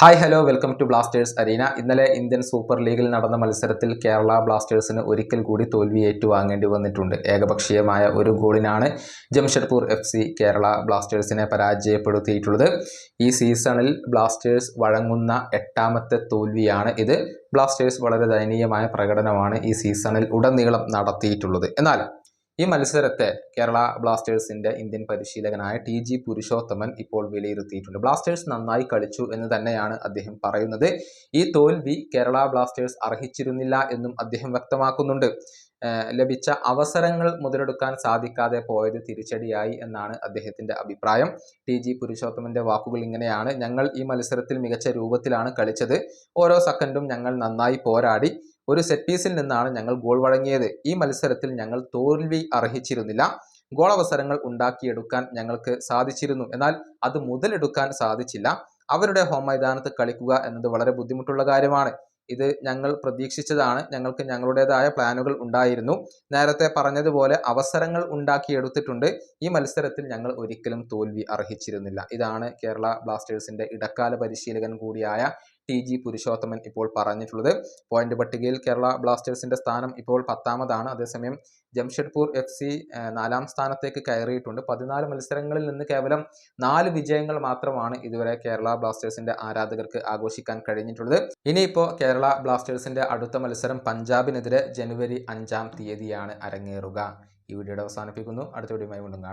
Hi hello welcome to blasters arena ഇന്നലെ Indian super ലീഗിൽ നടന്ന മത്സരത്തിൽ കേരള ബ്ലാസ്റ്റേഴ്സിന് ഒരിക്കൽ കൂടി തോൽവി ഏറ്റുവാങ്ങേണ്ടി വന്നിട്ടുണ്ട്. ഏകപക്ഷീയമായ ഒരു ഗോളിനാണ് ജംഷഡ്പൂർ എഫ് സി കേരള ബ്ലാസ്റ്റേഴ്സിനെ പരാജയപ്പെടുത്തിയിട്ടുള്ളത്. ഈ സീസണിൽ ബ്ലാസ്റ്റേഴ്സ് വഴങ്ങുന്ന എട്ടാമത്തെ തോൽവിയാണ് ഇത്. ബ്ലാസ്റ്റേഴ്സ് വളരെ ദയനീയമായ പ്രകടനമാണ് ഈ സീസണിൽ ഉടനീളം നടത്തിയിട്ടുള്ളത്. എന്നാൽ ഈ മത്സരത്തെ കേരള ബ്ലാസ്റ്റേഴ്സിന്റെ ഇന്ത്യൻ പരിശീലകനായ ടി ജി പുരുഷോത്തമൻ ഇപ്പോൾ വിലയിരുത്തിയിട്ടുണ്ട്. ബ്ലാസ്റ്റേഴ്സ് നന്നായി കളിച്ചു എന്ന് തന്നെയാണ് അദ്ദേഹം പറയുന്നത്. ഈ തോൽവി കേരള ബ്ലാസ്റ്റേഴ്സ് അർഹിച്ചിരുന്നില്ല എന്നും അദ്ദേഹം വ്യക്തമാക്കുന്നുണ്ട്. ലഭിച്ച അവസരങ്ങൾ മുതലെടുക്കാൻ സാധിക്കാതെ പോയത് തിരിച്ചടിയായി എന്നാണ് അദ്ദേഹത്തിന്റെ അഭിപ്രായം. ടി ജി പുരുഷോത്തമന്റെ വാക്കുകൾ ഇങ്ങനെയാണ്. ഞങ്ങൾ ഈ മത്സരത്തിൽ മികച്ച രൂപത്തിലാണ് കളിച്ചത്. ഓരോ സെക്കൻഡും ഞങ്ങൾ നന്നായി പോരാടി. ഒരു സെറ്റ് പീസിൽ നിന്നാണ് ഞങ്ങൾ ഗോൾ വഴങ്ങിയത്. ഈ മത്സരത്തിൽ ഞങ്ങൾ തോൽവി അർഹിച്ചിരുന്നില്ല. ഗോൾ അവസരങ്ങൾ ഉണ്ടാക്കിയെടുക്കാൻ ഞങ്ങൾക്ക് സാധിച്ചിരുന്നു. എന്നാൽ അത് മുതലെടുക്കാൻ സാധിച്ചില്ല. അവരുടെ ഹോം മൈതാനത്ത് കളിക്കുക എന്നത് വളരെ ബുദ്ധിമുട്ടുള്ള കാര്യമാണ്. ഇത് ഞങ്ങൾ പ്രതീക്ഷിച്ചതാണ്. ഞങ്ങൾക്ക് ഞങ്ങളുടേതായ പ്ലാനുകൾ ഉണ്ടായിരുന്നു. നേരത്തെ പറഞ്ഞതുപോലെ അവസരങ്ങൾ ഉണ്ടാക്കിയെടുത്തിട്ടുണ്ട്. ഈ മത്സരത്തിൽ ഞങ്ങൾ ഒരിക്കലും തോൽവി അർഹിച്ചിരുന്നില്ല. ഇതാണ് കേരള ബ്ലാസ്റ്റേഴ്സിന്റെ ഇടക്കാല പരിശീലകൻ കൂടിയായ ടി ജി പുരുഷോത്തമൻ ഇപ്പോൾ പറഞ്ഞിട്ടുള്ളത്. പോയിന്റ് പട്ടികയിൽ കേരള ബ്ലാസ്റ്റേഴ്സിന്റെ സ്ഥാനം ഇപ്പോൾ പത്താമതാണ്. അതേസമയം ജംഷഡ്പൂർ എഫ് സി നാലാം സ്ഥാനത്തേക്ക് കയറിയിട്ടുണ്ട്. പതിനാല് മത്സരങ്ങളിൽ നിന്ന് കേവലം നാല് വിജയങ്ങൾ മാത്രമാണ് ഇതുവരെ കേരള ബ്ലാസ്റ്റേഴ്സിന്റെ ആരാധകർക്ക് ആഘോഷിക്കാൻ കഴിഞ്ഞിട്ടുള്ളത്. ഇനിയിപ്പോൾ കേരള ബ്ലാസ്റ്റേഴ്സിന്റെ അടുത്ത മത്സരം പഞ്ചാബിനെതിരെ ജനുവരി അഞ്ചാം തീയതിയാണ് അരങ്ങേറുക. ഈ വീഡിയോയുടെ അവസാനിപ്പിക്കുന്നു. അടുത്ത വീഡിയോയുമായി വീണ്ടും കാണാം.